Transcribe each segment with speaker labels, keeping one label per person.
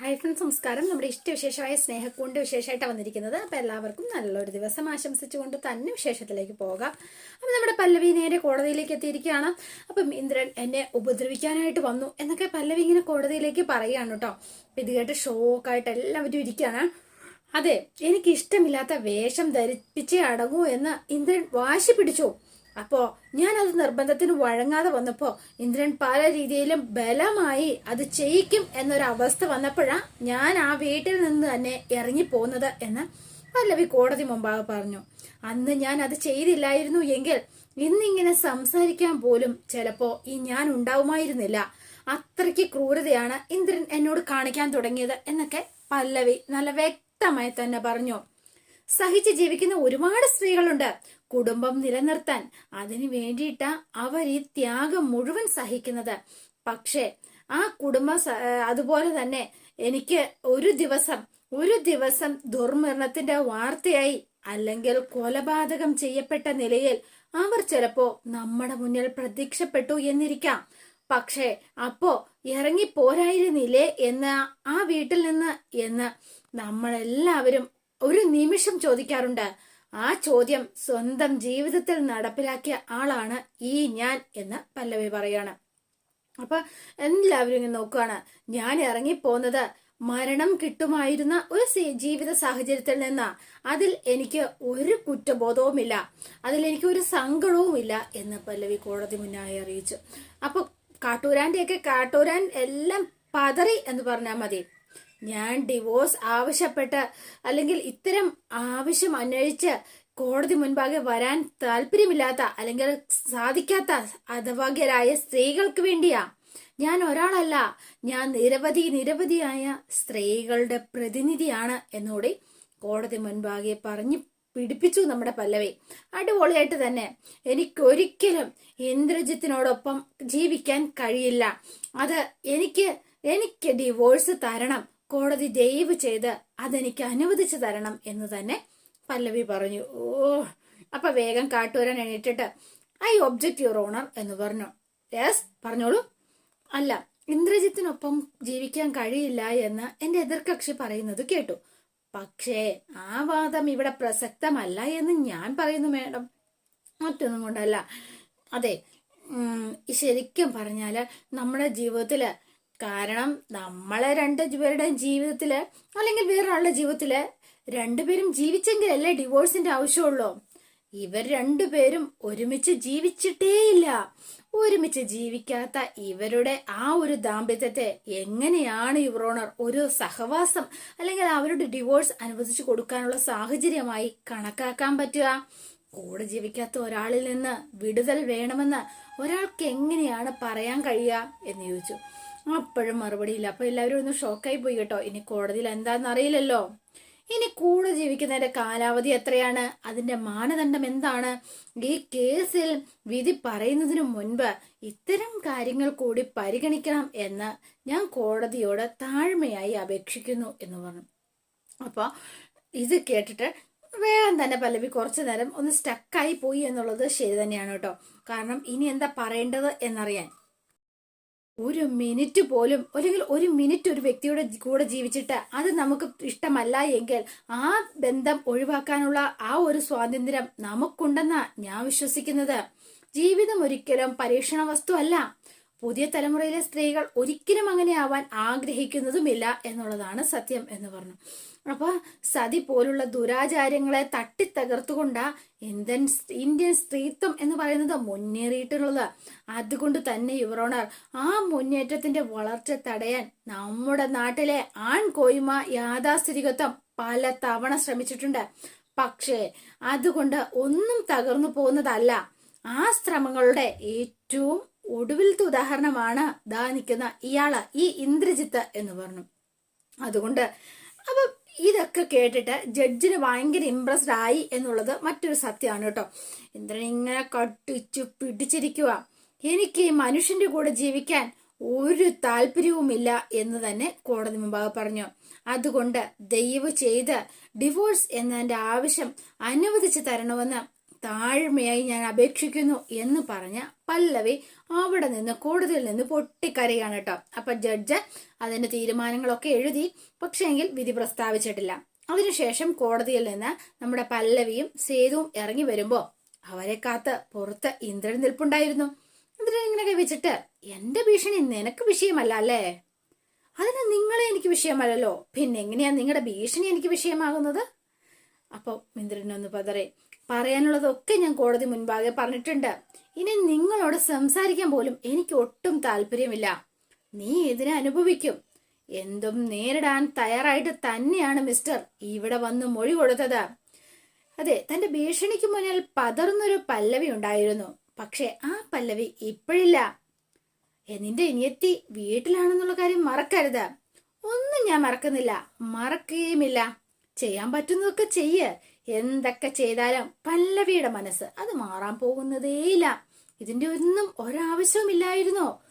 Speaker 1: Hi friends നമസ്കാരം. നമ്മുടെ ഇഷ്ടവിശേഷമായ സ്നേഹക്കൊണ്ട് വിശേഷമായിട്ടാണ് വന്നിരിക്കുന്നത്. അപ്പോൾ എല്ലാവർക്കും നല്ലൊരു ദിവസം ആശംസിച്ചുകൊണ്ട് തന്നെ വിശേഷത്തിലേക്ക് പോകാം. അപ്പം നമ്മുടെ പല്ലവി നേരെ കോടതിയിലേക്ക് എത്തിയിരിക്കുകയാണ്. അപ്പം ഇന്ദ്രൻ എന്നെ ഉപദ്രവിക്കാനായിട്ട് വന്നു എന്നൊക്കെ പല്ലവി ഇങ്ങനെ കോടതിയിലേക്ക് പറയുകയാണ് കേട്ടോ. അപ്പം ഇത് കേട്ട് ഷോക്കായിട്ട് എല്ലാവരും ഇരിക്കുകയാണ്. അതെ എനിക്ക് ഇഷ്ടമില്ലാത്ത വേഷം ധരിപ്പിച്ചേ അടങ്ങൂ എന്ന് ഇന്ദ്രൻ വാശി പിടിച്ചു. അപ്പോ ഞാൻ അത് നിർബന്ധത്തിന് വഴങ്ങാതെ വന്നപ്പോ ഇന്ദ്രൻ പല രീതിയിലും ബലമായി അത് ചെയ്യിക്കും എന്നൊരവസ്ഥ വന്നപ്പോഴാ ഞാൻ ആ വീട്ടിൽ നിന്ന് തന്നെ ഇറങ്ങി പോകുന്നത് എന്ന് പല്ലവി കോടതി മുമ്പാകെ പറഞ്ഞു. അന്ന് ഞാൻ അത് ചെയ്തില്ലായിരുന്നു എങ്കിൽ ഇന്നിങ്ങനെ സംസാരിക്കാൻ പോലും ചിലപ്പോ ഈ ഞാൻ ഉണ്ടാവുമായിരുന്നില്ല. അത്രയ്ക്ക് ക്രൂരതയാണ് ഇന്ദ്രൻ എന്നോട് കാണിക്കാൻ തുടങ്ങിയത് എന്നൊക്കെ പല്ലവി നല്ല വ്യക്തമായി തന്നെ പറഞ്ഞു. സഹിച്ച് ജീവിക്കുന്ന ഒരുപാട് സ്ത്രീകളുണ്ട്. കുടുംബം നിലനിർത്താൻ അതിനു വേണ്ടിയിട്ടാ അവർ ഈ ത്യാഗം മുഴുവൻ സഹിക്കുന്നത്. പക്ഷേ ആ കുടുംബ അതുപോലെ തന്നെ എനിക്ക് ഒരു ദിവസം ഒരു ദിവസം ദുർമരണത്തിന്റെ വാർത്തയായി അല്ലെങ്കിൽ കൊലപാതകം ചെയ്യപ്പെട്ട നിലയിൽ അവർ ചിലപ്പോ നമ്മുടെ മുന്നിൽ പ്രത്യക്ഷപ്പെട്ടു എന്നിരിക്കാം. പക്ഷേ അപ്പോ ഇറങ്ങി പോരായിരുന്നില്ലേ എന്ന് ആ വീട്ടിൽ നിന്ന് എന്ന് നമ്മളെല്ലാവരും ഒരു നിമിഷം ചോദിക്കാറുണ്ട്. ആ ചോദ്യം സ്വന്തം ജീവിതത്തിൽ നടപ്പിലാക്കിയ ആളാണ് ഈ ഞാൻ എന്ന് പല്ലവി പറയാണ്. അപ്പൊ എല്ലാവരും ഇങ്ങനെ നോക്കുകയാണ് ഞാൻ ഇറങ്ങിപ്പോന്നത് മരണം കിട്ടുമായിരുന്ന ഒരു ജീവിത സാഹചര്യത്തിൽ നിന്നാ. അതിൽ എനിക്ക് ഒരു കുറ്റബോധവുമില്ല. അതിൽ എനിക്ക് ഒരു സങ്കടവുമില്ല എന്ന് പല്ലവി കോടതി മുന്നായി അറിയിച്ചു. അപ്പൊ കാട്ടൂരാന്റെയൊക്കെ കാട്ടൂരാൻ എല്ലാം പതറി എന്ന് പറഞ്ഞാൽ മതി. ഞാൻ ഡിവോഴ്സ് ആവശ്യപ്പെട്ട് അല്ലെങ്കിൽ ഇത്തരം ആവശ്യം അന്വേഷിച്ച് കോടതി മുൻപാകെ വരാൻ താല്പര്യമില്ലാത്ത അല്ലെങ്കിൽ സാധിക്കാത്ത അധഭാഗ്യരായ സ്ത്രീകൾക്ക് വേണ്ടിയാ. ഞാൻ ഒരാളല്ല. ഞാൻ നിരവധി നിരവധിയായ സ്ത്രീകളുടെ പ്രതിനിധിയാണ് എന്നുകൂടി കോടതി മുൻപാകെ പറഞ്ഞു പിടിപ്പിച്ചു നമ്മുടെ പല്ലവി. അടിപൊളിയായിട്ട് തന്നെ. എനിക്കൊരിക്കലും ഇന്ദ്രജിത്തിനോടൊപ്പം ജീവിക്കാൻ കഴിയില്ല. അത് എനിക്ക് എനിക്ക് ഡിവോഴ്സ് തരണം. കോടതി ദയവ് ചെയ്ത് അതെനിക്ക് അനുവദിച്ചു തരണം എന്ന് തന്നെ പല്ലവി പറഞ്ഞു. ഓ അപ്പൊ വേഗം കാട്ടുവരാൻ എണീറ്റിട്ട് ഐ ഒബ്ജക്ട് യുവർ ഓണർ എന്ന് പറഞ്ഞു. യെസ് പറഞ്ഞോളൂ. അല്ല ഇന്ദ്രജിത്തിനൊപ്പം ജീവിക്കാൻ കഴിയില്ല എന്ന് എന്റെ എതിർകക്ഷി പറയുന്നത് കേട്ടു. പക്ഷേ ആ വാദം ഇവിടെ പ്രസക്തമല്ല എന്ന് ഞാൻ പറയുന്നു മേഡം. മറ്റൊന്നും കൊണ്ടല്ല. അതെ ശരിക്കും പറഞ്ഞാൽ നമ്മുടെ ജീവിതത്തിൽ കാരണം നമ്മളെ രണ്ട് പേരുടെയും ജീവിതത്തിൽ അല്ലെങ്കിൽ വേറൊരാളുടെ ജീവിതത്തിൽ രണ്ടുപേരും ജീവിച്ചെങ്കിലല്ലേ ഡിവോഴ്സിന്റെ ആവശ്യമുള്ളൂ. ഇവർ രണ്ടുപേരും ഒരുമിച്ച് ജീവിച്ചിട്ടേയില്ല. ഒരുമിച്ച് ജീവിക്കാത്ത ഇവരുടെ ആ ഒരു ദാമ്പത്യത്തെ എങ്ങനെയാണ് യുവറോണർ ഒരു സഹവാസം അല്ലെങ്കിൽ അവരുടെ ഡിവോഴ്സ് അനുവദിച്ചു കൊടുക്കാനുള്ള സാഹചര്യമായി കണക്കാക്കാൻ പറ്റുക? കൂടെ ജീവിക്കാത്ത ഒരാളിൽ നിന്ന് വിടുതൽ വേണമെന്ന് ഒരാൾക്ക് എങ്ങനെയാണ് പറയാൻ കഴിയുക എന്ന് ചോദിച്ചു. അപ്പോഴും മറുപടിയില്ല അപ്പൊ എല്ലാവരും ഒന്ന് ഷോക്കായി പോയി കേട്ടോ. ഇനി കോടതിയിൽ എന്താണെന്ന് അറിയില്ലല്ലോ. ഇനി കൂടെ ജീവിക്കുന്നതിന്റെ കാലാവധി എത്രയാണ്? അതിന്റെ മാനദണ്ഡം എന്താണ്? ഈ കേസിൽ വിധി പറയുന്നതിനു മുൻപ് ഇത്തരം കാര്യങ്ങൾ കൂടി പരിഗണിക്കണം എന്ന് ഞാൻ കോടതിയോട് താഴ്മയായി അപേക്ഷിക്കുന്നു എന്ന് പറഞ്ഞു. അപ്പൊ ഇത് കേട്ടിട്ട് വേഗം തന്നെ പല്ലവി കുറച്ചു നേരം ഒന്ന് സ്റ്റക്കായി പോയി എന്നുള്ളത് ശരി തന്നെയാണ് കേട്ടോ. കാരണം ഇനി എന്താ പറയേണ്ടത് എന്നറിയാൻ. ഒരു മിനിറ്റ് പോലും അല്ലെങ്കിൽ ഒരു മിനിറ്റ് ഒരു വ്യക്തിയുടെ കൂടെ ജീവിച്ചിട്ട് അത് നമുക്ക് ഇഷ്ടമല്ല എങ്കിൽ ആ ബന്ധം ഒഴിവാക്കാനുള്ള ആ ഒരു സ്വാതന്ത്ര്യം നമുക്കുണ്ടെന്ന് ഞാൻ വിശ്വസിക്കുന്നത്. ജീവിതം ഒരിക്കലും പരീക്ഷണ വസ്തു അല്ല. പുതിയ തലമുറയിലെ സ്ത്രീകൾ ഒരിക്കലും അങ്ങനെ ആവാൻ ആഗ്രഹിക്കുന്നതുമില്ല എന്നുള്ളതാണ് സത്യം എന്ന് പറഞ്ഞു. അപ്പൊ സതി പോലുള്ള ദുരാചാരങ്ങളെ തട്ടിത്തകർത്തുകൊണ്ടാ ഇന്ത്യൻ ഇന്ത്യൻ സ്ത്രീത്വം എന്ന് പറയുന്നത് മുന്നേറിയിട്ടുള്ളത്. അതുകൊണ്ട് തന്നെ യുവറോണർ ആ മുന്നേറ്റത്തിന്റെ വളർച്ച തടയാൻ നമ്മുടെ നാട്ടിലെ ആൺകോയ്മ യാഥാസ്ഥിതികത്വം പല തവണ ശ്രമിച്ചിട്ടുണ്ട്. പക്ഷേ അതുകൊണ്ട് ഒന്നും തകർന്നു പോകുന്നതല്ല. ആ ശ്രമങ്ങളുടെ ഏറ്റവും ഒടുവിലത്തെ ഉദാഹരണമാണ് ദാ നിൽക്കുന്ന ഇയാൾ ഈ ഇന്ദ്രജിത്ത് എന്ന് പറഞ്ഞു. അതുകൊണ്ട് അപ്പൊ ഇതൊക്കെ കേട്ടിട്ട് ജഡ്ജിന് ഭയങ്കര ഇമ്പ്രസ്ഡ് ആയി എന്നുള്ളത് മറ്റൊരു സത്യമാണ് കേട്ടോ. ഇന്ദ്രൻ ഇങ്ങനെ കട്ടിച്ചു പിടിച്ചിരിക്കുക എനിക്ക് ഈ മനുഷ്യന്റെ കൂടെ ജീവിക്കാൻ ഒരു താല്പര്യവുമില്ല എന്ന് തന്നെ കോടതി മുമ്പാകെ പറഞ്ഞു. അതുകൊണ്ട് ദയവ് ചെയ്ത് ഡിവോഴ്സ് എന്നതിന്റെ ആവശ്യം അനുവദിച്ചു തരണമെന്ന് താഴ്മയായി ഞാൻ അപേക്ഷിക്കുന്നു എന്ന് പറഞ്ഞ പല്ലവി അവിടെ നിന്ന് കോടതിയിൽ നിന്ന് പൊട്ടിക്കരയാണ് കേട്ടോ. അപ്പൊ ജഡ്ജ് അതിന്റെ തീരുമാനങ്ങളൊക്കെ എഴുതി പക്ഷേങ്കിൽ വിധി പ്രസ്താവിച്ചിട്ടില്ല. അതിനുശേഷം കോടതിയിൽ നിന്ന് നമ്മുടെ പല്ലവിയും സേതുവും ഇറങ്ങി വരുമ്പോ അവരെ കാത്ത് പുറത്ത് ഇന്ദ്രൻ നിൽപ്പുണ്ടായിരുന്നു. ഇന്ദ്രൻ ഇങ്ങനെ കഴിച്ചിട്ട് എന്റെ ഭീഷണി നിനക്ക് വിഷയമല്ല അല്ലേ? അതിന് നിങ്ങളെ എനിക്ക് വിഷയമല്ലല്ലോ. പിന്നെ എങ്ങനെയാ നിങ്ങളുടെ ഭീഷണി എനിക്ക് വിഷയമാകുന്നത്? അപ്പോൾ ഇന്ദ്രനൊന്ന് പതറെ. പറയാനുള്ളതൊക്കെ ഞാൻ കോടതി മുൻപാകെ പറഞ്ഞിട്ടുണ്ട്. ഇനി നിങ്ങളോട് സംസാരിക്കാൻ പോലും എനിക്ക് ഒട്ടും താല്പര്യമില്ല. നീ ഇതിനെ അനുഭവിക്കും. എന്തും നേരിടാൻ തയ്യാറായിട്ട് തന്നെയാണ് മിസ്റ്റർ ഇവിടെ വന്ന് മൊഴി കൊടുത്തത്. അതെ തന്റെ ഭീഷണിക്ക് മുന്നിൽ പതറുന്നൊരു പല്ലവി ഉണ്ടായിരുന്നു. പക്ഷെ ആ പല്ലവി ഇപ്പോഴില്ല. നിന്റെ ഇനിയത്തി വീട്ടിലാണെന്നുള്ള കാര്യം മറക്കരുത്. ഒന്നും ഞാൻ മറക്കുന്നില്ല. മറക്കുകയുമില്ല ചെയ്യാൻ പറ്റുന്നതൊക്കെ ചെയ്യ്. എന്തൊക്കെ ചെയ്താലും പല്ലവിയുടെ മനസ്സ് അത് മാറാൻ പോകുന്നതേയില്ല. ഇതിന്റെ ഒന്നും ഒരാവശ്യവുമില്ലായിരുന്നോ.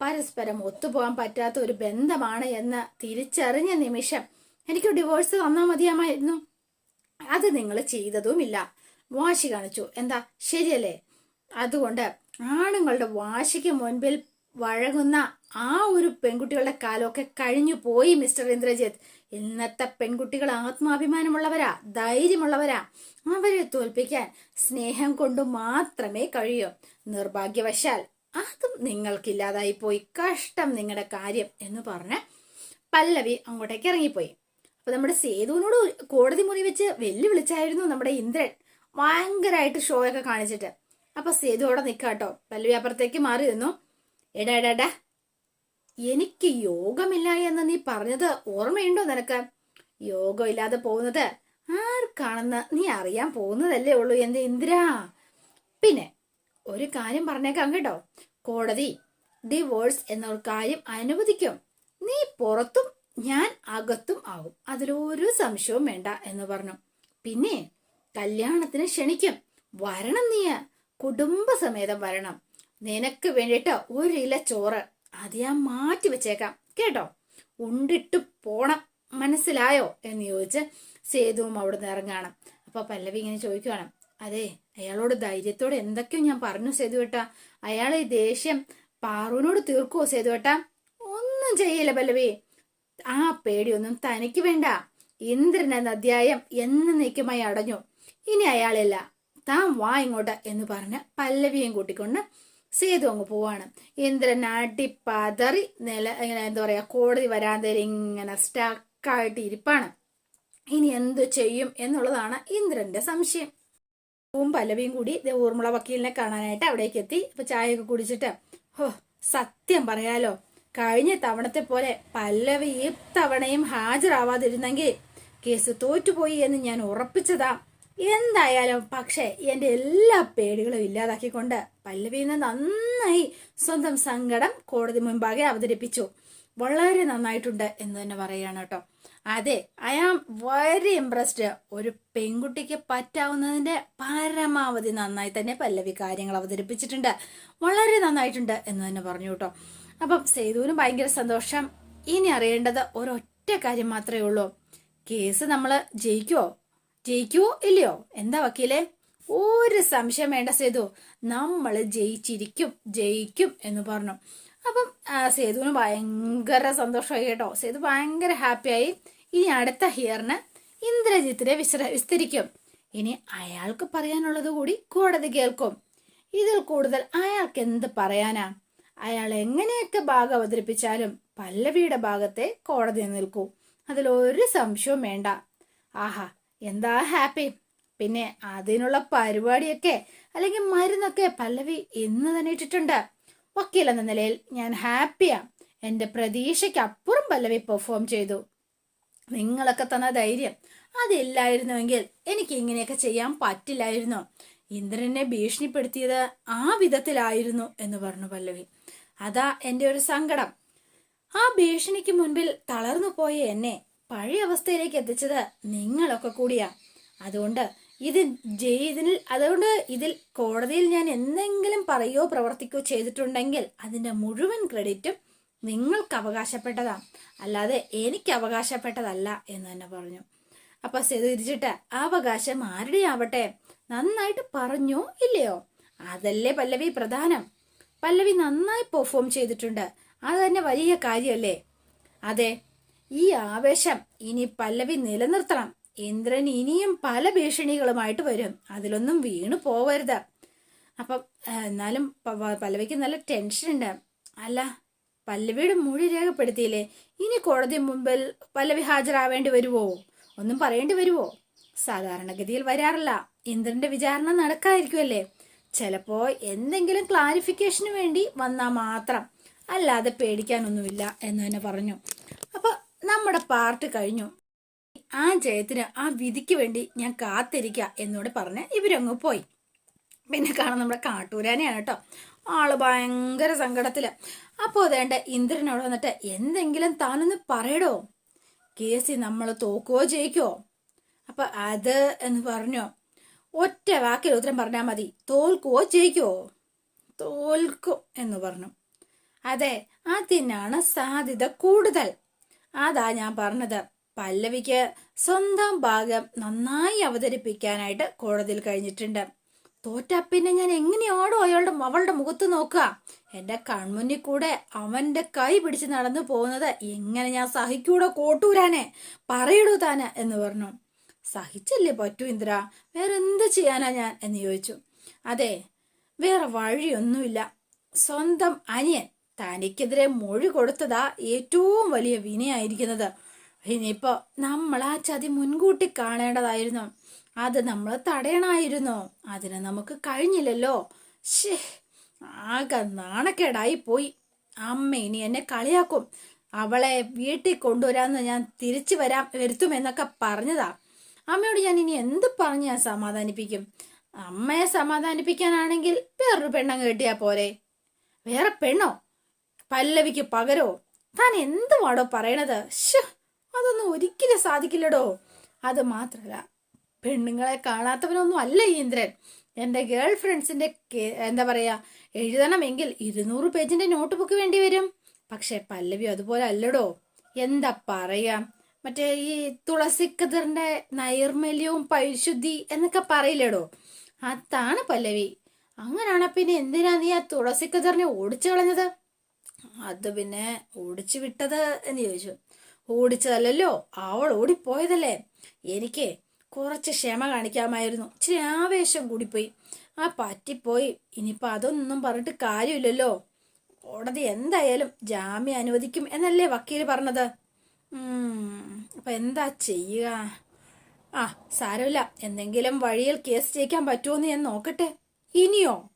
Speaker 1: പരസ്പരം ഒത്തുപോകാൻ പറ്റാത്ത ഒരു ബന്ധമാണ് എന്ന് തിരിച്ചറിഞ്ഞ നിമിഷം എനിക്ക് ഡിവോഴ്സ് തന്നാൽ മതിയാമായിരുന്നു. അത് നിങ്ങൾ ചെയ്തതുമില്ല. വാശി കാണിച്ചു. എന്താ? ശരിയല്ലേ? അതുകൊണ്ട് ആണുങ്ങളുടെ വാശിക്ക് മുൻപിൽ വഴങ്ങുന്ന ആ ഒരു പെൺകുട്ടികളുടെ കാലമൊക്കെ കഴിഞ്ഞു പോയി മിസ്റ്റർ ഇന്ദ്രജിത്ത്. ഇന്നത്തെ പെൺകുട്ടികൾ ആത്മാഭിമാനമുള്ളവരാ ധൈര്യമുള്ളവരാ. അവരെ തോൽപ്പിക്കാൻ സ്നേഹം കൊണ്ട് മാത്രമേ കഴിയൂ. നിർഭാഗ്യവശാൽ അതും നിങ്ങൾക്കില്ലാതായി പോയി. കഷ്ടം നിങ്ങളുടെ കാര്യം എന്ന് പറഞ്ഞ് പല്ലവി അങ്ങോട്ടേക്ക് ഇറങ്ങിപ്പോയി. അപ്പൊ നമ്മുടെ സേതുവിനോട് കോടതി മുറി വെച്ച് വെല്ലുവിളിച്ചായിരുന്നു നമ്മുടെ ഇന്ദ്രൻ ഭയങ്കരമായിട്ട് ഷോ ഒക്കെ കാണിച്ചിട്ട്. അപ്പൊ സേതു അവിടെ നിൽക്കാട്ടോ പല്ലവി അപ്പുറത്തേക്ക് മാറി നിന്നു. എടാ എടാ. എനിക്ക് യോഗമില്ല എന്ന് നീ പറഞ്ഞത് ഓർമ്മയുണ്ടോ നിനക്ക്? യോഗം ഇല്ലാതെ പോകുന്നത് ആർക്കാണെന്ന് നീ അറിയാൻ പോകുന്നതല്ലേ ഉള്ളൂ എന്റെ ഇന്ദ്ര? പിന്നെ ഒരു കാര്യം പറഞ്ഞേക്കാം കേട്ടോ. കോടതി ഡിവോഴ്സ് എന്ന കാര്യം അനുവദിക്കും. നീ പുറത്തും ഞാൻ അകത്തും ആവും. അതിലൊരു സംശയവും വേണ്ട എന്ന് പറഞ്ഞു. പിന്നെ കല്യാണത്തിന് ക്ഷണിക്കും. വരണം നീ കുടുംബസമേതം വരണം. നിനക്ക് വേണ്ടിയിട്ട് ഒരു ചോറ് അത് ഞാൻ മാറ്റി വെച്ചേക്കാം. കേട്ടോ? ഉണ്ടിട്ട് പോണം. മനസ്സിലായോ? എന്ന് ചോദിച്ച് സേതുവും അവിടുന്ന് ഇറങ്ങാണ്. അപ്പൊ പല്ലവി ഇങ്ങനെ ചോദിക്കുവാണ്. അതെ അയാളോട് ധൈര്യത്തോടെ എന്തൊക്കെയോ ഞാൻ പറഞ്ഞു സേതുവേട്ട. അയാളെ ദേഷ്യം പാറുവിനോട് തീർക്കുവോ സേതുവേട്ട? ഒന്നും ചെയ്യില്ല പല്ലവി. ആ പേടിയൊന്നും തനിക്ക് വേണ്ട. ഇന്ദ്രൻ എന്ന അധ്യായം എന്നേക്കുമായി അടഞ്ഞു. ഇനി അയാളില്ല. താൻ വാ ഇങ്ങോട്ട് എന്ന് പറഞ്ഞ് പല്ലവിയും കൂട്ടിക്കൊണ്ട് സേതു അങ്ങ് പോവാണ്. ഇന്ദ്രൻ അടിപ്പതറി നില ഇങ്ങനെ എന്താ പറയാ കോടതി വരാതെ ഇങ്ങനെ സ്റ്റക്കായിട്ട് ഇരിപ്പാണ്. ഇനി എന്തു ചെയ്യും എന്നുള്ളതാണ് ഇന്ദ്രന്റെ സംശയം. പൂവും പല്ലവിയും കൂടി ഊർമുള വക്കീലിനെ കാണാനായിട്ട് അവിടേക്ക് എത്തി. ഇപ്പൊ ചായയൊക്കെ കുടിച്ചിട്ട് ഹോ സത്യം പറയാലോ കഴിഞ്ഞ തവണത്തെ പോലെ പല്ലവി തവണയും ഹാജരാവാതിരുന്നെങ്കിൽ കേസ് തോറ്റുപോയി എന്ന് ഞാൻ ഉറപ്പിച്ചതാ. എന്തായാലും പക്ഷേ എന്റെ എല്ലാ പേടികളും ഇല്ലാതാക്കിക്കൊണ്ട് പല്ലവിന്ന് നന്നായി സ്വന്തം സങ്കടം കോടതി മുൻപാകെ അവതരിപ്പിച്ചു. വളരെ നന്നായിട്ടുണ്ട് എന്ന് തന്നെ പറയാണ് കേട്ടോ. അതെ ഐ ആം വെരി ഇംപ്രസ്ഡ് ഒരു പെൺകുട്ടിക്ക് പറ്റാവുന്നതിന്റെ പരമാവധി നന്നായി തന്നെ പല്ലവി കാര്യങ്ങൾ അവതരിപ്പിച്ചിട്ടുണ്ട്. വളരെ നന്നായിട്ടുണ്ട് എന്ന് തന്നെ പറഞ്ഞു കേട്ടോ. അപ്പം സേതുവിന് ഭയങ്കര സന്തോഷം. ഇനി അറിയേണ്ടത് ഒരൊറ്റ കാര്യം മാത്രമേ ഉള്ളൂ. കേസ് നമ്മൾ ജയിക്കുവോ? ജയിക്കുവോ ഇല്ലയോ? എന്താ വക്കീലെ? ഒരു സംശയം വേണ്ട സേതു. നമ്മൾ ജയിച്ചിരിക്കും ജയിക്കും എന്ന് പറഞ്ഞു. അപ്പം സേതുവിന് ഭയങ്കര സന്തോഷമായി കേട്ടോ. സേതു ഭയങ്കര ഹാപ്പിയായി. ഇനി അടുത്ത ഹിയറിന് ഇന്ദ്രജിത്തിനെ വിശ്ര വിസ്തരിക്കും. ഇനി അയാൾക്ക് പറയാനുള്ളത് കൂടി കോടതി കേൾക്കും. ഇതിൽ കൂടുതൽ അയാൾക്ക് എന്ത് പറയാനാ? അയാൾ എങ്ങനെയൊക്കെ ഭാഗം അവതരിപ്പിച്ചാലും പല്ലവിയുടെ ഭാഗത്തെ കോടതി നിൽക്കൂ. ഒരു സംശയവും വേണ്ട. ആഹാ എന്താ ഹാപ്പി? പിന്നെ അതിനുള്ള പരിപാടിയൊക്കെ അല്ലെങ്കിൽ മരുന്നൊക്കെ പല്ലവി ഇന്ന് തന്നെ ഇട്ടിട്ടുണ്ട്. വക്കീൽ എന്ന നിലയിൽ ഞാൻ ഹാപ്പിയാ. എന്റെ പ്രതീക്ഷയ്ക്ക് അപ്പുറം പല്ലവി പെർഫോം ചെയ്തു. നിങ്ങളൊക്കെ തന്ന ധൈര്യം. അതില്ലായിരുന്നുവെങ്കിൽ എനിക്ക് ഇങ്ങനെയൊക്കെ ചെയ്യാൻ പറ്റില്ലായിരുന്നു. ഇന്ദ്രനെ ഭീഷണിപ്പെടുത്തിയത് ആ വിധത്തിലായിരുന്നു എന്ന് പറഞ്ഞു പല്ലവി. അതാ എന്റെ ഒരു സങ്കടം. ആ ഭീഷണിക്ക് മുൻപിൽ തളർന്നു പോയ എന്നെ പഴയ അവസ്ഥയിലേക്ക് എത്തിച്ചത് നിങ്ങളൊക്കെ കൂടിയാ. അതുകൊണ്ട് ഇത് ഇതിൽ അതുകൊണ്ട് ഇതിൽ കോടതിയിൽ ഞാൻ എന്തെങ്കിലും പറയോ പ്രവർത്തിക്കോ ചെയ്തിട്ടുണ്ടെങ്കിൽ അതിന്റെ മുഴുവൻ ക്രെഡിറ്റും നിങ്ങൾക്ക് അവകാശപ്പെട്ടതാ. അല്ലാതെ എനിക്ക് അവകാശപ്പെട്ടതല്ല എന്ന് തന്നെ പറഞ്ഞു. അപ്പൊ സേതു അവകാശം ആരുടെ ആവട്ടെ? നന്നായിട്ട് പറഞ്ഞോ ഇല്ലയോ? അതല്ലേ പല്ലവി പ്രധാനം. പല്ലവി നന്നായി പെർഫോം ചെയ്തിട്ടുണ്ട്. അത് തന്നെ വലിയ കാര്യമല്ലേ അതെ ഈ ആവേശം ഇനി പല്ലവി നിലനിർത്തണം. ഇന്ദ്രൻ ഇനിയും പല ഭീഷണികളുമായിട്ട് വരും. അതിലൊന്നും വീണു പോവരുത്. അപ്പം എന്നാലും പല്ലവിക്ക് നല്ല ടെൻഷൻ ഉണ്ട്. അല്ല പല്ലവിയുടെ മൊഴി രേഖപ്പെടുത്തിയില്ലേ? ഇനി കോടതി മുമ്പിൽ പല്ലവി ഹാജരാവേണ്ടി വരുമോ ഒന്നും പറയേണ്ടി വരുവോ? സാധാരണഗതിയിൽ വരാറില്ല. ഇന്ദ്രന്റെ വിചാരണ നടക്കാതിരിക്കുമല്ലേ ചിലപ്പോ എന്തെങ്കിലും ക്ലാരിഫിക്കേഷന് വേണ്ടി വന്നാൽ മാത്രം. അല്ലാതെ പേടിക്കാനൊന്നുമില്ല എന്ന് തന്നെ പറഞ്ഞു. അപ്പൊ നമ്മുടെ പാർട്ട് കഴിഞ്ഞു. ആ ജയത്തിന് ആ വിധിക്ക് വേണ്ടി ഞാൻ കാത്തിരിക്കുക എന്നോട് പറഞ്ഞ് ഇവരങ്ങ് പോയി. പിന്നെ കാണാൻ നമ്മുടെ കാട്ടൂരാനെയാണ് കേട്ടോ. ആൾ ഭയങ്കര സങ്കടത്തിൽ. അപ്പോൾ അതേണ്ട ഇന്ദ്രനോട് വന്നിട്ട് എന്തെങ്കിലും താനൊന്ന് പറയടോ. കേസി നമ്മൾ തോക്കുവോ ജയിക്കുവോ? അപ്പൊ അത് എന്ന് പറഞ്ഞോ. ഒറ്റ വാക്കിൽ ഉത്തരം പറഞ്ഞാൽ മതി. തോൽക്കുവോ ജയിക്കുവോ? തോൽക്കും എന്ന് പറഞ്ഞു. അതെ അതിനാണ് സാധ്യത കൂടുതൽ. അതാ ഞാൻ പറഞ്ഞത്. പല്ലവിക്ക് സ്വന്തം ഭാഗം നന്നായി അവതരിപ്പിക്കാനായിട്ട് കോടതിയിൽ കഴിഞ്ഞിട്ടുണ്ട്. തോറ്റാ പിന്നെ ഞാൻ എങ്ങനെയാണോ അയാളുടെ അവളുടെ മുഖത്ത് നോക്കുക എന്റെ കൺമുന്നിൽ കൂടെ അവന്റെ കൈ പിടിച്ച് നടന്നു പോകുന്നത് എങ്ങനെ ഞാൻ സഹിക്കൂടെ കോട്ടൂരാനെ? പറയിടൂ താന് എന്ന് പറഞ്ഞു. സഹിച്ചല്ലേ പറ്റൂ ഇന്ദ്ര? വേറെ എന്ത് ചെയ്യാനാ ഞാൻ? എന്ന് ചോദിച്ചു. അതെ വേറെ വഴിയൊന്നുമില്ല. സ്വന്തം അനിയൻ തനിക്കെതിരെ മൊഴി കൊടുത്തതാ ഏറ്റവും വലിയ വിനയായിരിക്കുന്നത്. ഇനിയിപ്പോ നമ്മൾ ആ ചതി മുൻകൂട്ടി കാണേണ്ടതായിരുന്നു. അത് നമ്മൾ തടയണമായിരുന്നു അതിന് നമുക്ക് കഴിഞ്ഞില്ലല്ലോ. ശേ ആകെ നാണക്കേടായി പോയി. അമ്മ ഇനി എന്നെ കളിയാക്കും. അവളെ വീട്ടിൽ കൊണ്ടുവരാന്ന് ഞാൻ തിരിച്ചു വരാം വരുത്തുമെന്നൊക്കെ പറഞ്ഞതാ. അമ്മയോട് ഞാൻ ഇനി എന്ത് പറഞ്ഞ് ഞാൻ സമാധാനിപ്പിക്കും? അമ്മയെ സമാധാനിപ്പിക്കാനാണെങ്കിൽ വേറൊരു പെണ്ണങ്ങ് കെട്ടിയാ പോരെ. വേറെ പെണ്ണോ? പല്ലവിക്ക് പകരോ? താൻ എന്തുവാടോ പറയണത്? അതൊന്നും ഒരിക്കലും സാധിക്കില്ലടോ. അത് മാത്രമല്ല പെണ്ണുങ്ങളെ കാണാത്തവനൊന്നും അല്ല ഈ ഇന്ദ്രൻ എന്റെ ഗേൾ ഫ്രണ്ട്സിന്റെ എന്താ പറയാ എഴുതണമെങ്കിൽ ഇരുന്നൂറ് പേജിന്റെ നോട്ട് ബുക്ക് വേണ്ടി വരും. പക്ഷെ പല്ലവി അതുപോലെ അല്ലടോ. എന്താ പറയാ? മറ്റേ ഈ തുളസിക്കതിറിന്റെ നൈർമല്യവും പരിശുദ്ധി എന്നൊക്കെ പറയില്ലടോ. അതാണ് പല്ലവി. അങ്ങനാണ് പിന്നെ എന്തിനാ നീ ആ തുളസിക്കതിറിനെ ഓടിച്ചു കളഞ്ഞത്? അത് പിന്നെ ഓടിച്ചു വിട്ടത് എന്ന് ചോദിച്ചു. ഓടിച്ചതല്ലല്ലോ അവൾ ഓടിപ്പോയതല്ലേ? എനിക്ക് കുറച്ച് ക്ഷമ കാണിക്കാമായിരുന്നു. ഇച്ചിരി ആവേശം കൂടിപ്പോയി. ആ പറ്റിപ്പോയി. ഇനിയിപ്പൊ അതൊന്നും പറഞ്ഞിട്ട് കാര്യമില്ലല്ലോ. കോടതി എന്തായാലും ജാമ്യം അനുവദിക്കും എന്നല്ലേ വക്കീൽ പറഞ്ഞത്. അപ്പൊ എന്താ ചെയ്യുക? ആ സാരമില്ല. എന്തെങ്കിലും വഴിയിൽ കേസ് ജയിക്കാൻ പറ്റുമോന്ന് ഞാൻ നോക്കട്ടെ. ഇനിയോ?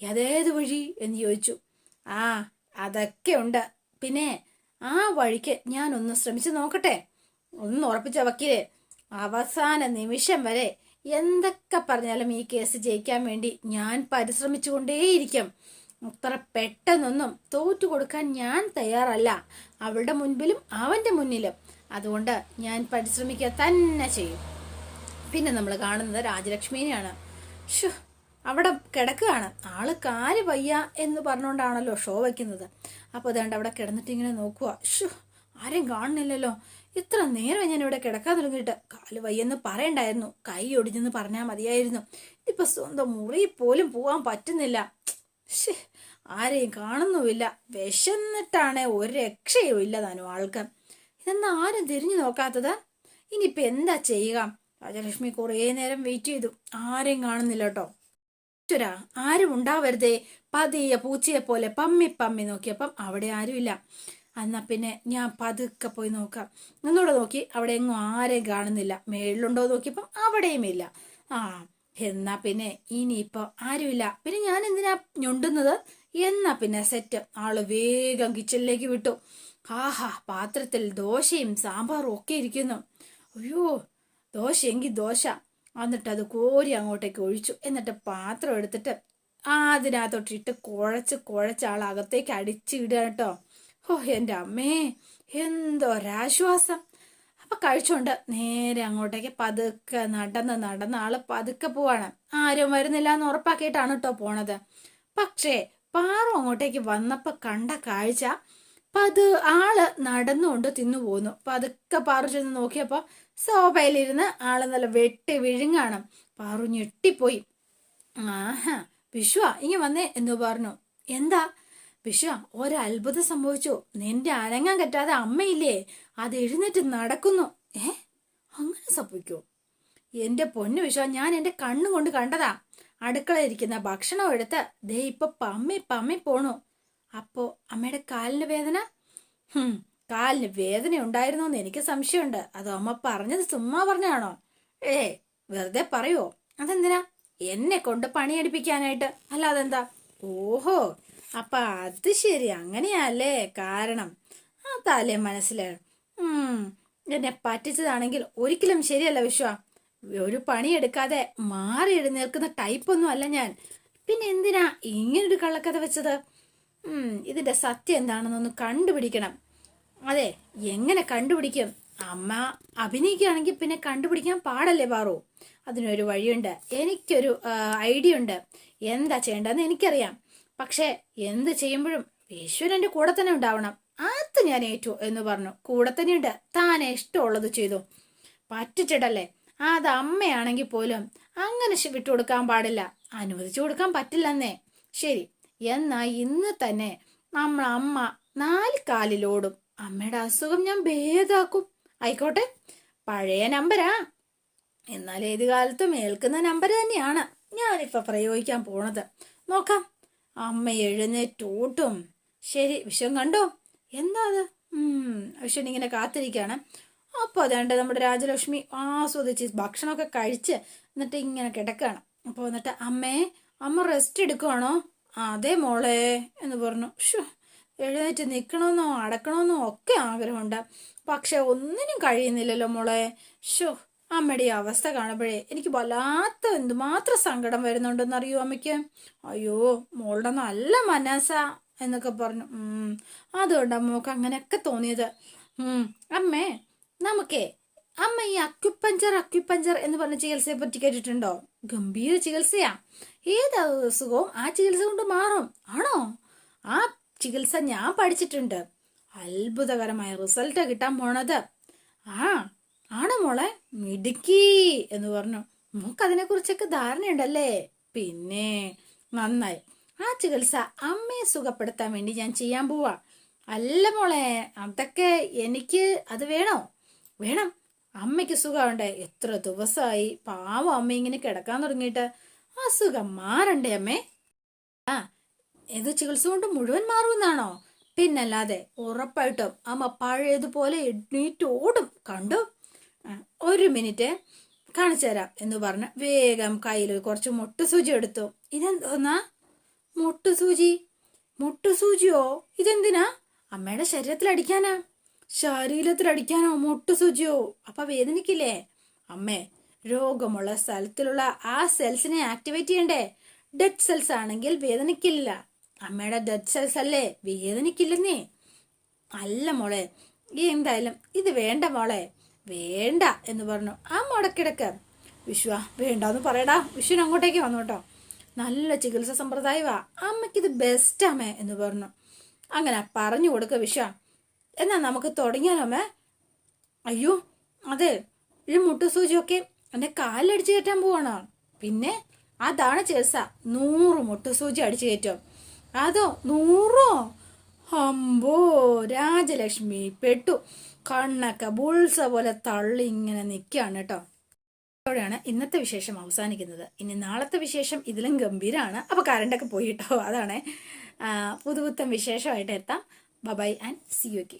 Speaker 1: അതേത് വഴി? എന്ന് ചോദിച്ചു. ആ അതൊക്കെ ഉണ്ട്. പിന്നെ ആ വഴിക്ക് ഞാൻ ഒന്ന് ശ്രമിച്ചു നോക്കട്ടെ. ഒന്ന് ഉറപ്പിച്ച വക്കീലെ? അവസാന നിമിഷം വരെ എന്തൊക്കെ പറഞ്ഞാലും ഈ കേസ് ജയിക്കാൻ വേണ്ടി ഞാൻ പരിശ്രമിച്ചുകൊണ്ടേയിരിക്കും. അത്ര പെട്ടെന്നൊന്നും തോറ്റു കൊടുക്കാൻ ഞാൻ തയ്യാറല്ല. അവളുടെ മുൻപിലും അവന്റെ മുന്നിലും. അതുകൊണ്ട് ഞാൻ പരിശ്രമിക്കുക തന്നെ ചെയ്യും. പിന്നെ നമ്മൾ കാണുന്നത് രാജലക്ഷ്മിനെയാണ്. ഷോ അവിടെ കിടക്കുകയാണ്. ആൾ കാൽ വയ്യ എന്ന് പറഞ്ഞുകൊണ്ടാണല്ലോ ഷോ വയ്ക്കുന്നത് അപ്പോൾ അതുകൊണ്ട് അവിടെ കിടന്നിട്ട് ഇങ്ങനെ നോക്കുക ആരും കാണുന്നില്ലല്ലോ. ഇത്ര നേരം ഞാൻ ഇവിടെ കിടക്കാൻ തുടങ്ങിയിട്ട് കാൽ വയ്യെന്ന് പറയണ്ടായിരുന്നു. കൈ ഒടിഞ്ഞെന്ന് പറഞ്ഞാൽ മതിയായിരുന്നു. ഇപ്പൊ സ്വന്തം മുറി പോലും പോകാൻ പറ്റുന്നില്ല. ഷേ ആരെയും കാണുന്നുമില്ല. വിശന്നിട്ടാണ് ഒരു രക്ഷയും ഇല്ല താനും ആൾക്ക്. ഇതെന്നാ ആരും തിരിഞ്ഞു നോക്കാത്തത്? ഇനിയിപ്പൊ എന്താ ചെയ്യുക? രാജലക്ഷ്മി കുറേ നേരം വെയിറ്റ് ചെയ്തു. ആരെയും കാണുന്നില്ല കേട്ടോ. ഈശ്വരാ ആരും ഉണ്ടാവരുതേ. പതിയെ പൂച്ചയെ പോലെ പമ്മി പമ്മി നോക്കിയപ്പം അവിടെ ആരുമില്ല. എന്നാ പിന്നെ ഞാൻ പതുക്കെ പോയി നോക്കാം. എന്നോട് നോക്കി. അവിടെ എങ്ങും ആരെയും കാണുന്നില്ല. മേളിലുണ്ടോ നോക്കിയപ്പം അവിടെയും ഇല്ല. ആ എന്നാ പിന്നെ ഇനിയിപ്പോ ആരുമില്ല. പിന്നെ ഞാൻ എന്തിനാ ഞൊണ്ടുന്നത്? എന്നാ പിന്നെ സെറ്റ്. ആൾ വേഗം കിച്ചണിലേക്ക് വിട്ടു. ആഹാ പാത്രത്തിൽ ദോശയും സാമ്പാറും ഒക്കെ ഇരിക്കുന്നു. അയ്യോ ദോശ എങ്കിൽ ദോശ. എന്നിട്ട് അത് കോരി അങ്ങോട്ടേക്ക് ഒഴിച്ചു. എന്നിട്ട് പാത്രം എടുത്തിട്ട് അതിനകത്തോട്ടിട്ട് കുഴച്ച് കുഴച്ച് ആൾ അകത്തേക്ക് അടിച്ചിടുക കേട്ടോ. ഓ എന്റെ അമ്മേ എന്തൊരാശ്വാസം അപ്പൊ കഴിച്ചോണ്ട് നേരെ അങ്ങോട്ടേക്ക് പതുക്കെ നടന്ന് നടന്ന് ആൾ പതുക്കെ പോവാണ്. ആരും വരുന്നില്ല എന്ന് ഉറപ്പാക്കിയിട്ടാണ് കേട്ടോ പോണത്. പക്ഷേ പാറു അങ്ങോട്ടേക്ക് വന്നപ്പോ കണ്ട കാഴ്ച അത് ആൾ നടന്നുകൊണ്ട് തിന്നു പോന്നു. പതുക്കെ പാറു ചെന്ന് നോക്കിയപ്പോ സോഫയിലിരുന്ന് ആൾ നല്ല വെട്ടി വിഴുങ്ങാണ്. പാറു ഞെട്ടിപ്പോയി ആഹാ വിശ്വ ഇങ്ങ വന്നേ എന്ന് പറഞ്ഞു. എന്താ? വിശ്വ ഒരത്ഭുതം സംഭവിച്ചു. നിന്റെ അനങ്ങാൻ കറ്റാതെ അമ്മയില്ലേ? അത് എഴുന്നേറ്റ് നടക്കുന്നു. ഏ? അങ്ങനെ സംഭവിക്കോ? എന്റെ പൊന്നു വിശ്വ ഞാൻ എന്റെ കണ്ണുകൊണ്ട് കണ്ടതാ. അടുക്കളയിരിക്കുന്ന ഭക്ഷണം എടുത്ത് ദേ ഇപ്പൊ പമ്മി പമ്മി പോണു. അപ്പോ അമ്മയുടെ കാലിന് വേദന? ഹും കാലിന് വേദന ഉണ്ടായിരുന്നോന്ന് എനിക്ക് സംശയമുണ്ട്. അതോ അമ്മ പറഞ്ഞത് ചുമ്മാ പറഞ്ഞാണോ ഏ വെറുതെ പറയോ അതെന്തിനാ? എന്നെ കൊണ്ട് പണിയെടുപ്പിക്കാനായിട്ട്. അല്ലാതെന്താ? ഓഹോ അപ്പൊ അത് ശരി അങ്ങനെയല്ലേ? കാരണം ആ താലേ മനസ്സിലായി എന്നെ പറ്റിച്ചതാണെങ്കിൽ ഒരിക്കലും ശരിയല്ല വിശ്വ. ഒരു പണിയെടുക്കാതെ മാറി എഴുന്നേൽക്കുന്ന ടൈപ്പൊന്നും അല്ല ഞാൻ. പിന്നെ എന്തിനാ ഇങ്ങനൊരു കള്ളക്കഥ വെച്ചത്? ഇതിന്റെ സത്യം എന്താണെന്നൊന്ന് കണ്ടുപിടിക്കണം. അതെ എങ്ങനെ കണ്ടുപിടിക്കും? അമ്മ അഭിനയിക്കുകയാണെങ്കിൽ പിന്നെ കണ്ടുപിടിക്കാൻ പാടല്ലേ പാറു അതിനൊരു വഴിയുണ്ട്. എനിക്കൊരു ഐഡിയ ഉണ്ട് എന്താ ചെയ്യേണ്ടതെന്ന് എനിക്കറിയാം. പക്ഷേ എന്ത് ചെയ്യുമ്പോഴും ഈശ്വരന്റെ കൂടെ തന്നെ ഉണ്ടാവണം. അത് ഞാൻ ഏറ്റു എന്ന് പറഞ്ഞു. കൂടെ തന്നെയുണ്ട്. താൻ ഇഷ്ടമുള്ളത് ചെയ്തു. പറ്റിച്ചിട്ടല്ലേ? അത് അമ്മയാണെങ്കിൽ പോലും അങ്ങനെ വിട്ടു കൊടുക്കാൻ പാടില്ല. അനുവദിച്ചു കൊടുക്കാൻ പറ്റില്ലെന്നേ. ശരി എന്നാൽ ഇന്ന് തന്നെ നമ്മൾ അമ്മ നാല് കാലിലോടും അമ്മയുടെ അസുഖം ഞാൻ ഭേദാക്കും. ആയിക്കോട്ടെ പഴയ നമ്പരാ. എന്നാൽ ഏത് കാലത്തും ഏൽക്കുന്ന നമ്പർ തന്നെയാണ്. ഞാനിപ്പോ പ്രയോഗിക്കാൻ പോണത്. നോക്കാം. അമ്മ എഴുന്നേറ്റോട്ടും ശരി വിഷം കണ്ടോ? എന്താ അത്? ഉം വിഷൻ ഇങ്ങനെ കാത്തിരിക്കാണ്. അപ്പോൾ അതേണ്ട നമ്മുടെ രാജലക്ഷ്മി ആസ്വദിച്ച് ഭക്ഷണമൊക്കെ കഴിച്ച് എന്നിട്ട് ഇങ്ങനെ കിടക്കുകയാണ് അപ്പോൾ എന്നിട്ട് അമ്മേ അമ്മ റെസ്റ്റ് എടുക്കുവാണോ? അതെ മോളെ എന്ന് പറഞ്ഞു. ഷോ എഴുന്നേറ്റ് നിൽക്കണമെന്നോ അടക്കണമെന്നോ ഒക്കെ ആഗ്രഹമുണ്ട്. പക്ഷെ ഒന്നിനും കഴിയുന്നില്ലല്ലോ മോളെ. ഷോ അമ്മയുടെ ഈ അവസ്ഥ കാണുമ്പോഴേ എനിക്ക് വല്ലാത്ത എന്തുമാത്രം സങ്കടം വരുന്നുണ്ടെന്ന് അറിയോ അമ്മയ്ക്ക്? അയ്യോ മോളുടെ നല്ല മനസ്സ എന്നൊക്കെ പറഞ്ഞു. അതുകൊണ്ട് അമ്മയ്ക്ക് അങ്ങനെയൊക്കെ തോന്നിയത്. അമ്മേ നമുക്കേ അമ്മ ഈ അക്യുപഞ്ചർ അക്യുപഞ്ചർ എന്ന് പറഞ്ഞ ചികിത്സയെ പറ്റി കേട്ടിട്ടുണ്ടോ? ഗംഭീര ചികിത്സയാ. ഏത് അസുഖവും ആ ചികിത്സ കൊണ്ട് മാറും. ആണോ? ആ ചികിത്സ ഞാൻ പഠിച്ചിട്ടുണ്ട്. അത്ഭുതകരമായ റിസൾട്ട് കിട്ടാൻ പോണത്. ആ ആണോ മോളെ മിടുക്കി എന്ന് പറഞ്ഞു. നമുക്ക് അതിനെ കുറിച്ചൊക്കെ ധാരണയുണ്ടല്ലേ? പിന്നെ നന്നായി. ആ ചികിത്സ അമ്മയെ സുഖപ്പെടുത്താൻ വേണ്ടി ഞാൻ ചെയ്യാൻ പോവാ. അല്ല മോളെ അതൊക്കെ എനിക്ക് അത് വേണോ? വേണം. അമ്മയ്ക്ക് സുഖമുണ്ട് എത്ര ദിവസമായി പാവം അമ്മ ഇങ്ങനെ കിടക്കാൻ തുടങ്ങിയിട്ട്. അസുഖം മാറണ്ടേ അമ്മേ? ആ ഇത് ചികിത്സ കൊണ്ട് മുഴുവൻ മാറുമെന്നാണോ? പിന്നല്ലാതെ ഉറപ്പായിട്ടും അമ്മ പഴയതുപോലെ എണ്ണീറ്റ് ഓടും കണ്ടു? ഒരു മിനിറ്റ് കാണിച്ചു തരാം എന്ന് പറഞ്ഞ് വേഗം കയ്യിൽ കുറച്ച് മുട്ടുസൂചി എടുത്തു. ഇതെന്തോന്നാ മുട്ടുസൂചി? മുട്ടുസൂചിയോ? ഇതെന്തിനാ? അമ്മയുടെ ശരീരത്തിൽ അടിക്കാനാ ശരീരത്തിൽ അടിക്കാനോ മുട്ടുസൂചിയോ? അപ്പൊ വേദനിക്കില്ലേ? അമ്മേ രോഗമുള്ള സ്ഥലത്തിലുള്ള ആ സെൽസിനെ ആക്ടിവേറ്റ് ചെയ്യണ്ടേ? ഡെഡ് സെൽസ് ആണെങ്കിൽ വേദനിക്കില്ല. അമ്മയുടെ ഡെഡ് സെൽസ് അല്ലേ? വേദനിക്കില്ലെന്നേ. അല്ല മോളെ എന്തായാലും ഇത് വേണ്ട മോളെ വേണ്ട എന്ന് പറഞ്ഞു. ആ മുടക്കിടക്ക് വിശ്വ വേണ്ടാന്ന് പറയടാ. വിശ്വൻ അങ്ങോട്ടേക്ക് വന്നു കേട്ടോ. നല്ല ചികിത്സ സമ്പ്രദായമാ അമ്മയ്ക്കിത് അമ്മേ എന്ന് പറഞ്ഞു. അങ്ങനെ പറഞ്ഞു കൊടുക്ക വിശ്വ. എന്നാ നമുക്ക് തുടങ്ങിയാലോ അമ്മേ? അയ്യോ അതെ ഈ മുട്ട മുട്ടുസൂചിയൊക്കെ എന്റെ കാലിലടിച്ച് കയറ്റാൻ പോവാണോ. പിന്നെ അതാണ് ചികിത്സ. നൂറ് മുട്ടുസൂചി അടിച്ചു കയറ്റും. അതോ നൂറോ? അമ്പോ രാജലക്ഷ്മി പെട്ടു. കണ്ണൊക്കെ ബുൾസ പോലെ തള്ളി ഇങ്ങനെ നിൽക്കുകയാണ് കേട്ടോ. ഇതോടെയാണ് ഇന്നത്തെ വിശേഷം അവസാനിക്കുന്നത്. ഇനി നാളത്തെ വിശേഷം ഇതിലും ഗംഭീരമാണ് അപ്പോൾ കറണ്ടൊക്കെ പോയി കേട്ടോ. അതാണ്. പുതുപുത്തം വിശേഷമായിട്ട് എത്താം. ബബായ് ആൻഡ് സി യു കെ